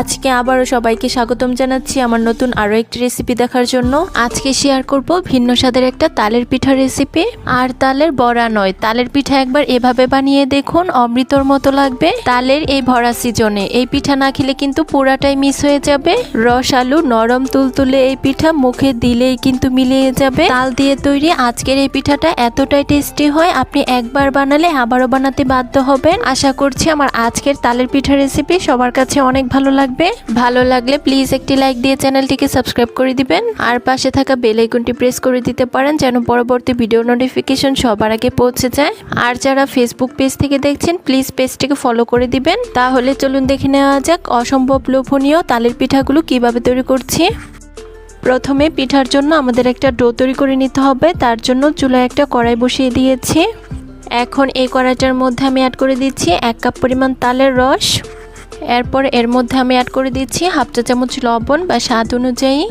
আজকে আবারও সবাইকে স্বাগতম জানাচ্ছি আমার নতুন আরও একটি রেসিপি দেখার জন্য। আজকে শেয়ার করব ভিন্ন স্বাদের একটা তালের পিঠা রেসিপি আর তালের বড়া নয়, তালের পিঠা একবার এভাবে বানিয়ে দেখুন, অমৃতর মতো লাগবে। তালের এই ভরা সিজনে এই পিঠা না খেলে কিন্তু পুরাটাই মিস হয়ে যাবে। রস, আলু, নরম তুলতুলে এই পিঠা মুখে দিলেই কিন্তু মিলিয়ে যাবে। তাল দিয়ে তৈরি আজকের এই পিঠাটা এতটাই টেস্টি হয়, আপনি একবার বানালে আবারও বানাতে বাধ্য হবেন। আশা করছি আমার আজকের তালের পিঠা রেসিপি সবার কাছে অনেক ভালো লাগবে? ভালো লাগলে প্লিজ একটি লাইক দিয়ে চ্যানেলটিকে সাবস্ক্রাইব করে দিবেন। আর পাশে থাকা বেল আইকনটি প্রেস করে দিতে পারেন যেন পরবর্তী ভিডিও নোটিফিকেশন সবার আগে পৌঁছে যায়। আর যারা ফেসবুক পেজ থেকে দেখছেন প্লিজ পেজটিকে ফলো করে দিবেন। তাহলে চলুন দেখে নেওয়া যাক অসম্ভব লোভনীয় তালের পিঠাগুলো কীভাবে তৈরি করছি। প্রথমে পিঠার জন্য আমাদের একটা ডো তৈরি করে নিতে হবে। তার জন্য চুলায় একটা কড়াই বসিয়ে দিয়েছি। এখন এই কড়াইটার মধ্যে আমি অ্যাড করে দিচ্ছি এক কাপ পরিমাণ তালের রস। এরপর এর মধ্যে আমি অ্যাড করে দিচ্ছি হাফ চা চামচ লবণ বা স্বাদ অনুযায়ী।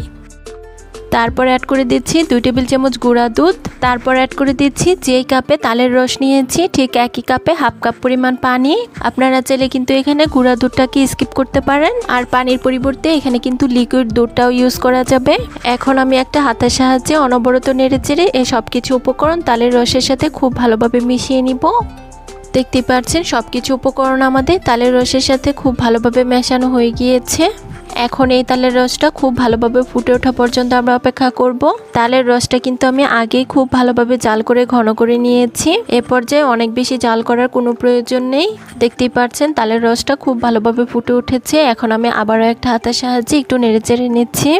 তারপর অ্যাড করে দিচ্ছি দুই টেবিল চামচ গুঁড়া দুধ। তারপর অ্যাড করে দিচ্ছি যেই কাপে তালের রস নিয়েছি, ঠিক একই কাপে হাফ কাপ পরিমাণ পানি। আপনারা চাইলে কিন্তু এখানে গুঁড়া দুধটাকে স্কিপ করতে পারেন। আর পানির পরিবর্তে এখানে কিন্তু লিকুইড দুধটাও ইউজ করা যাবে। এখন আমি একটা হাতের সাহায্যে অনবরত নেড়ে চেড়ে এই সব কিছু উপকরণ তালের রসের সাথে খুব ভালোভাবে মিশিয়ে নিব। দেখতেই পাচ্ছেন সব কিছু উপকরণ আমাদের তালের রসের সাথে খুব ভালোভাবে মেশানো হয়ে গিয়েছে। এখন এই তালের রসটা খুব ভালোভাবে ফুটে ওঠা পর্যন্ত আমরা অপেক্ষা করব। তালের রসটা কিন্তু আমি আগেই খুব ভালোভাবে জাল করে ঘন করে নিয়েছি। এ পর্যায়ে অনেক বেশি জাল করার কোনো প্রয়োজন নেই। দেখতেই পাচ্ছেন তালের রসটা খুব ভালোভাবে ফুটে উঠেছে। এখন আমি আবারও একটা হাতের সাহায্যে একটু নেড়ে চেড়ে নিচ্ছি।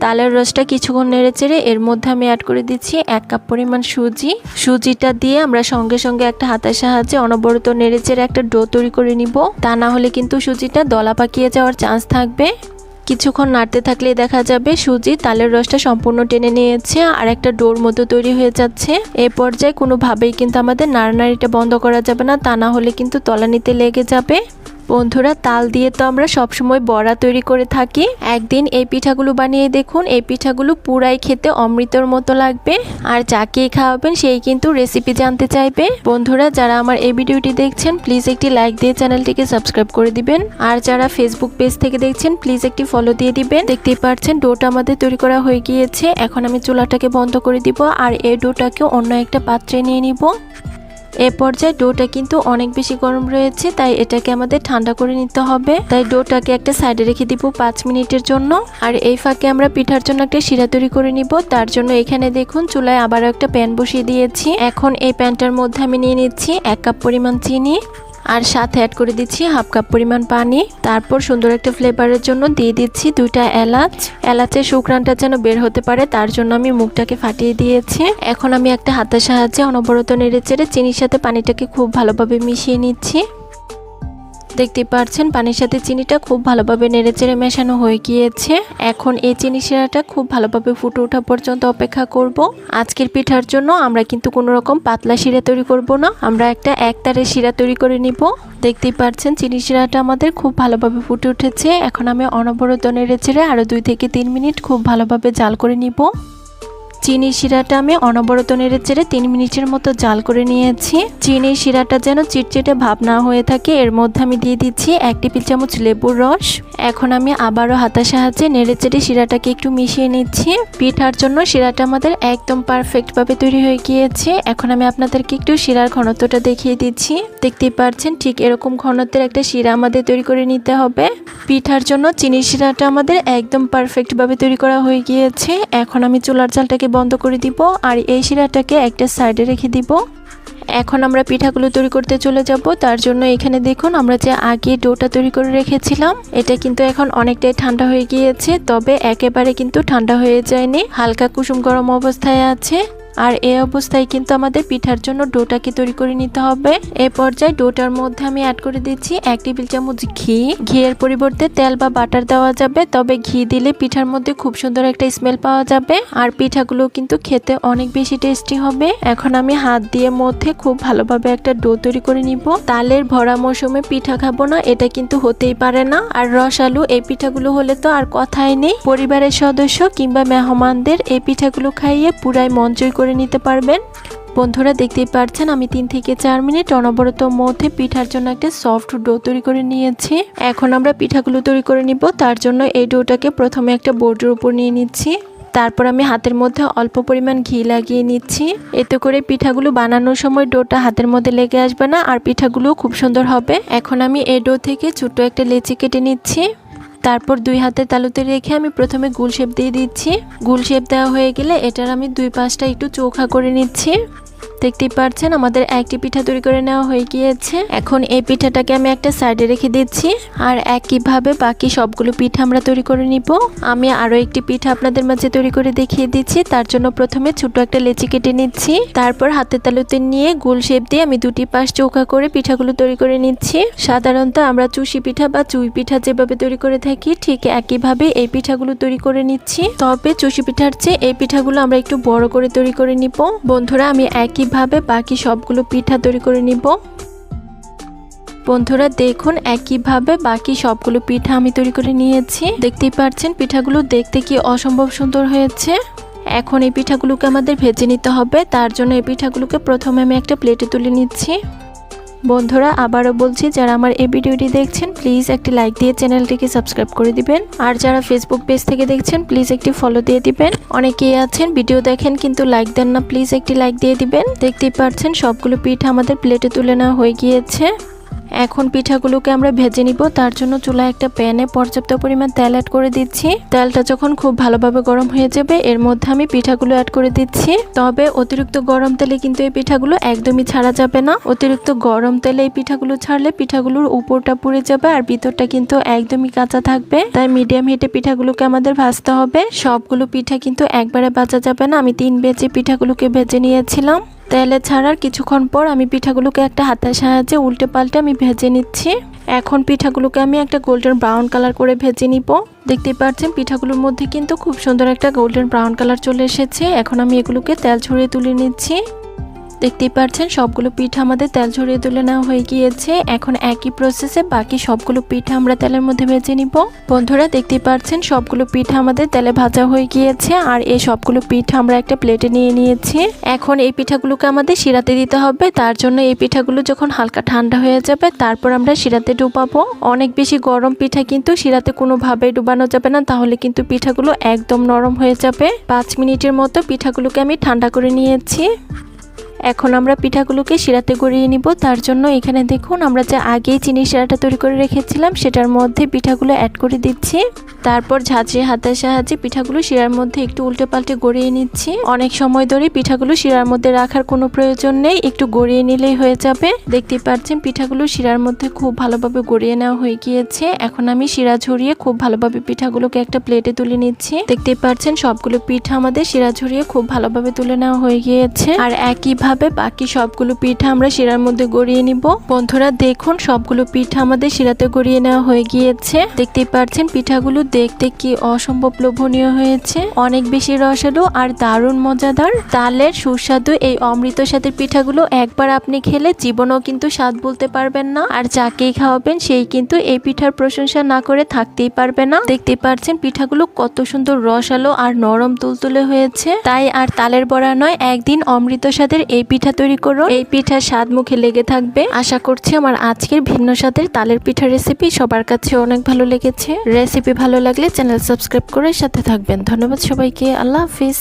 তালের রসটা কিছুক্ষণ নেড়ে চেড়ে এর মধ্যে আমি অ্যাড করে দিচ্ছি এক কাপ পরিমাণ সুজি। সুজিটা দিয়ে আমরা সঙ্গে সঙ্গে একটা হাতের সাহায্যে অনবরত নেড়ে চেড়ে একটা ডো তৈরি করে নিব। তা না হলে কিন্তু সুজিটা দলা পাকিয়ে যাওয়ার চান্স থাকবে। কিছুক্ষণ নাড়তে থাকলে দেখা যাবে সুজি তালের রসটা সম্পূর্ণ টেনে নিয়েছে আর একটা ডোর মতো তৈরি হয়ে যাচ্ছে। এ পর্যায়ে কোনোভাবেই কিন্তু আমাদের নাড়ানাড়িটা বন্ধ করা যাবে না, তা না হলে কিন্তু তলানিতে লেগে যাবে। বন্ধুরা, তাল দিয়ে তো আমরা সবসময় বড়া তৈরি করে থাকি। একদিন এই পিঠাগুলো বানিয়ে দেখুন, এই পিঠাগুলো পুরাই খেতে অমৃতর মতো লাগবে। আর যাকেই খাওয়াবেন সেই কিন্তু রেসিপি জানতে চাইবে। বন্ধুরা, যারা আমার এই ভিডিওটি দেখছেন প্লিজ একটি লাইক দিয়ে চ্যানেলটিকে সাবস্ক্রাইব করে দিবেন। আর যারা ফেসবুক পেজ থেকে দেখছেন প্লিজ একটি ফলো দিয়ে দিবেন। দেখতেই পাচ্ছেন, ডোটা আমাদের তৈরি করা হয়ে গিয়েছে। এখন আমি চুলাটাকে বন্ধ করে দিব, আর এই ডোটাকে অন্য একটা পাত্রে নিয়ে নিব। এ পর্যায়ে ডোটা কিন্তু অনেক বেশি গরম রয়েছে, তাই এটাকে আমাদের ঠান্ডা করে নিতে হবে। তাই ডোটাকে একটা সাইডে রেখে দিব পাঁচ মিনিটের জন্য। আর এই ফাঁকে আমরা পিঠার জন্য একটা শিরা তৈরি করে নিব। তার জন্য এখানে দেখুন, চুলায় আবারও একটা প্যান বসিয়ে দিয়েছি। এখন এই প্যানটার মধ্যে আমি নিয়ে নিচ্ছি এক কাপ পরিমাণ চিনি। আর সাথে অ্যাড করে দিচ্ছি হাফ কাপ পরিমাণ পানি। তারপর সুন্দর একটা ফ্লেভারের জন্য দিয়ে দিচ্ছি দুইটা এলাচ। এলাচের শুকরানটা যেন বের হতে পারে, তার জন্য আমি মুখটাকে ফাটিয়ে দিয়েছি। এখন আমি একটা হাতের সাহায্যে অনবরত নেড়ে চেড়ে চিনির সাথে পানিটাকে খুব ভালোভাবে মিশিয়ে নিচ্ছি। দেখতে পাচ্ছেন পানির সাথে চিনিটা খুব ভালোভাবে নেড়েচেড়ে মেশানো হয়ে গিয়েছে। এখন এই চিনি শিরাটা খুব ভালোভাবে ফুটে ওঠা পর্যন্ত অপেক্ষা করব। আজকের পিঠার জন্য আমরা কিন্তু কোনো রকম পাতলা শিরা তৈরি করব না। আমরা একটা একতারের শিরা তৈরি করে নিব। দেখতেই পাচ্ছেন চিনি শিরাটা আমাদের খুব ভালোভাবে ফুটে উঠেছে। এখন আমি অনবরত নেড়েচেড়ে আরও দুই থেকে তিন মিনিট খুব ভালোভাবে জাল করে নিব। চিনি শিরাটা আমি অনবরত নেড়ে চেড়ে তিন মিনিটের মতো জাল করে নিয়েছি। চিনি শিরাটা যেন চিটচিটে ভাব না হয়ে থাকে, এর মধ্যে আমি দিয়ে দিচ্ছি এক টেবিল চামচ লেবুর রস। এখন আমি আবারও হাতার সাহায্যে নেড়ে চেড়ে শিরাটাকে একটু মিশিয়ে নিচ্ছি। পিঠার জন্য শিরাটা আমাদের একদম পারফেক্টভাবে তৈরি হয়ে গিয়েছে। এখন আমি আপনাদেরকে একটু শিরার ঘনত্বটা দেখিয়ে দিচ্ছি। দেখতেই পাচ্ছেন ঠিক এরকম ঘনত্বের একটা শিরা আমাদের তৈরি করে নিতে হবে। পিঠার জন্য চিনি শিরাটা আমাদের একদম পারফেক্টভাবে তৈরি করা হয়ে গিয়েছে। এখন আমি চুলার চালটাকে বন্ধ করে দিব আর এই শিরাটাকে একটা সাইডে রেখে দিব। এখন আমরা পিঠাগুলো তৈরি করতে চলে যাব। তার জন্য এখানে দেখুন আমরা যে আগে ডোটা তৈরি করে রেখেছিলাম, এটা কিন্তু এখন অনেকটাই ঠান্ডা হয়ে গিয়েছে, তবে একেবারে কিন্তু ঠান্ডা হয়ে যায়নি। হালকা কুসুম গরম অবস্থায় আছে। আর এই অবস্থায় কিন্তু আমাদের পিঠার জন্য ডোটাকে তৈরি করে নিতে হবে। এ পর্যায়ে ডোটার মধ্যে আমি অ্যাড করে দিচ্ছি এক টেবিল চামচ ঘি। ঘিয়ের পরিবর্তে তেল বা বাটার দেওয়া যাবে, তবে ঘি দিলে পিঠার মধ্যে খুব সুন্দর একটা স্মেল পাওয়া যাবে। আর পিঠাগুলো কিন্তু খেতে অনেক বেশি টেস্টি হবে। এখন আমি হাত দিয়ে মধ্যে খুব ভালোভাবে একটা ডো তৈরি করে নিব। তালের ভরা মৌসুমে পিঠা খাব না, এটা কিন্তু হতেই পারে না। আর রস আলু এই পিঠাগুলো হলে তো আর কথাই নেই। পরিবারের সদস্য কিংবা মেহমানদের এই পিঠাগুলো খাইয়ে পুরাই জয় করে নিতে পারবেন। বন্ধুরা, দেখতেই পারছেন আমি তিন থেকে চার মিনিট অনবরত মধ্যে পিঠার জন্য একটা সফট ডো তৈরি করে নিয়েছি। এখন আমরা পিঠাগুলো তৈরি করে নিব। তার জন্য এই ডোটাকে প্রথমে একটা বোর্ডের উপর নিয়ে নিচ্ছি। তারপর আমি হাতের মধ্যে অল্প পরিমাণ ঘি লাগিয়ে নিচ্ছি। এতে করে পিঠাগুলো বানানোর সময় ডোটা হাতের মধ্যে লেগে আসবে না, আর পিঠাগুলো খুব সুন্দর হবে। এখন আমি এই ডো থেকে ছোট্ট একটা লেচি কেটে নিচ্ছি। তারপর দুই হাতে তালুতে রেখে আমি প্রথমে গুল শেপ দিয়ে দিচ্ছি। গুল শেপ দেওয়া হয়ে গেলে এটার আমি দুই পাশটা একটু চোখা করে নিচ্ছি। দেখতেই পাচ্ছেন আমাদের একটি পিঠা তৈরি করে নেওয়া হয়ে গিয়েছে। এখন এই পিঠাটাকে আমি একটা সাইডে রেখে দিচ্ছি। আর একইভাবে বাকি সবগুলো পিঠা আমরা তৈরি করে নিব। আমি আরও একটি পিঠা আপনাদের মাঝে তৈরি করে দেখিয়ে দিচ্ছি। তার জন্য প্রথমে ছোট একটা লেচি কেটে নিচ্ছি। তারপর হাতে তালুতে নিয়ে গোল শেপ দিয়ে আমি দুটি পাশ চৌকা করে পিঠাগুলো তৈরি করে নিচ্ছি। সাধারণত আমরা চুষি পিঠা বা চুই পিঠা যেভাবে তৈরি করে থাকি, ঠিক একইভাবে এই পিঠাগুলো তৈরি করে নিচ্ছি। তবে চুষি পিঠার চেয়ে এই পিঠাগুলো আমরা একটু বড় করে তৈরি করে নিব। বন্ধুরা, আমি একই ভাবে বাকি সবগুলো পিঠা তৈরি করে নিব? বন্ধুরা, দেখুন একইভাবে বাকি সবগুলো পিঠা আমি তৈরি করে নিয়েছি। দেখতেই পাচ্ছেন পিঠাগুলো দেখতে কি অসম্ভব সুন্দর হয়েছে। এখন এই পিঠাগুলোকে আমাদের ভেজে নিতে হবে। তার জন্য এই পিঠাগুলোকে প্রথমে আমি একটা প্লেটে তুলে নিচ্ছি। বন্ধুরা আবারও বলছি, যারা আমার এই ভিডিওটি দেখছেন প্লিজ একটি লাইক দিয়ে চ্যানেলটিকে সাবস্ক্রাইব করে দিবেন। আর যারা ফেসবুক পেজ থেকে দেখছেন প্লিজ একটি ফলো দিয়ে দিবেন। অনেকেই আছেন ভিডিও দেখেন কিন্তু লাইক দেন না প্লিজ একটি লাইক দিয়ে দিবেন। দেখতেই পাচ্ছেন, সবগুলো পিঠা আমাদের প্লেটে তুলে নেওয়া হয়ে গিয়েছে। এখন পিঠাগুলোকে আমরা ভেজে নিব। তার জন্য চুলায় একটা প্যানে পর্যাপ্ত পরিমাণ তেল অ্যাড করে দিচ্ছি। তেলটা যখন খুব ভালোভাবে গরম হয়ে যাবে, এর মধ্যে আমি পিঠাগুলো অ্যাড করে দিচ্ছি। তবে অতিরিক্ত গরম তেলে কিন্তু এই পিঠাগুলো একদমই ছাড়া যাবে না। অতিরিক্ত গরম তেলে এই পিঠাগুলো ছাড়লে পিঠাগুলোর উপরটা পুড়ে যাবে আর ভিতরটা কিন্তু একদমই কাঁচা থাকবে। তাই মিডিয়াম হিটে পিঠাগুলোকে আমাদের ভাজতে হবে। সবগুলো পিঠা কিন্তু একবারে ভাজা যাবে না। আমি তিন বেজে পিঠাগুলোকে ভেজে নিয়েছিলাম। তেলে ছাড়ার কিছুক্ষণ পর আমি পিঠাগুলোকে একটা হাতের সাহায্যে উল্টে পাল্টে আমি ভেজে নিচ্ছি। এখন পিঠাগুলোকে আমি একটা গোল্ডেন ব্রাউন কালার করে ভেজে নিব। দেখতেই পাচ্ছেন, পিঠাগুলোর মধ্যে কিন্তু খুব সুন্দর একটা গোল্ডেন ব্রাউন কালার চলে এসেছে। এখন আমি এগুলোকে তেল ছড়িয়ে তুলে নিচ্ছি। দেখতেই পাচ্ছেন সবগুলো পিঠা আমাদের তেল ছড়িয়ে তুলে নেওয়া হয়ে গিয়েছে। এখন একই প্রসেসে বাকি সবগুলো পিঠা আমরা তেলের মধ্যে ভেজে নিব। বন্ধুরা, দেখতেই পাচ্ছেন সবগুলো পিঠা আমাদের তেলে ভাজা হয়ে গিয়েছে আর এই সবগুলো পিঠা আমরা একটা প্লেটে নিয়ে নিয়েছি। এখন এই পিঠাগুলোকে আমাদের শিরাতে দিতে হবে। তার জন্য এই পিঠাগুলো যখন হালকা ঠান্ডা হয়ে যাবে, তারপর আমরা শিরাতে ডুবাবো। অনেক বেশি গরম পিঠা কিন্তু শিরাতে কোনোভাবেই ডুবানো যাবে না, তাহলে কিন্তু পিঠাগুলো একদম নরম হয়ে যাবে। পাঁচ মিনিটের মতো পিঠাগুলোকে আমি ঠান্ডা করে নিয়েছি। এখন আমরা পিঠাগুলোকে শিরাতে গড়িয়ে নিব। তার জন্য এখানে দেখুন, আমরা যে আগেই চিনি শিরাটা তৈরি করে রেখেছিলাম, সেটার মধ্যে পিঠাগুলো অ্যাড করে দিচ্ছি। তারপর ঝাঁঝরিয়ে হাতের সাহায্যে পিঠাগুলো শিরার মধ্যে একটু উল্টে পাল্টে গড়িয়ে নিচ্ছি। অনেক সময় ধরে পিঠাগুলো শিরার মধ্যে রাখার কোনো প্রয়োজন নেই, একটু গড়িয়ে নিলেই হয়ে যাবে। দেখতেই পাচ্ছেন, পিঠাগুলো শিরার মধ্যে খুব ভালোভাবে গড়িয়ে নেওয়া হয়ে গিয়েছে। এখন আমি শিরা ঝরিয়ে খুব ভালোভাবে পিঠাগুলোকে একটা প্লেটে তুলে নিচ্ছি। দেখতে পাচ্ছেন, সবগুলো পিঠা আমাদের শিরা ঝরিয়ে খুব ভালোভাবে তুলে নেওয়া হয়ে গিয়েছে। আর একইভাবে বাকি সবগুলো পিঠা আমরা শিরার মধ্যে গড়িয়ে নিব। বন্ধুরা, দেখুন, সবগুলো পিঠা আমাদের শিরাতে গড়িয়ে নেওয়া হয়ে গিয়েছে। দেখতেই পাচ্ছেন, পিঠাগুলো দেখতে কি অসম্ভব লোভনীয় হয়েছে। অনেক বেশি রসালো আর দারুণ মজাদার। তালের সুস্বাদু এই অমৃত স্বাদের পিঠাগুলো একবার আপনি খেলে জীবনও কিন্তু স্বাদ বলতে পারবেন না। আর যাকেই খাওয়াবেন, সেই কিন্তু এই পিঠার প্রশংসা না করে থাকতেই পারবে না। দেখতে পাচ্ছেন, পিঠাগুলো কত সুন্দর রসালো আর নরম তুলতুলে হয়েছে। তাই আর তালের বড়া নয়, একদিন অমৃত স্বাদের এই পিঠা তৈরি করো এই পিঠা স্বাদ মুখে লেগে থাকবে। আশা করছি আমার আজকের ভিন্ন স্বাদের তালের পিঠা রেসিপি সবার কাছে অনেক ভালো লেগেছে। রেসিপি ভালো লাগলে চ্যানেল সাবস্ক্রাইব করে সাথে থাকবেন। ধন্যবাদ সবাইকে। আল্লাহ হাফিজ।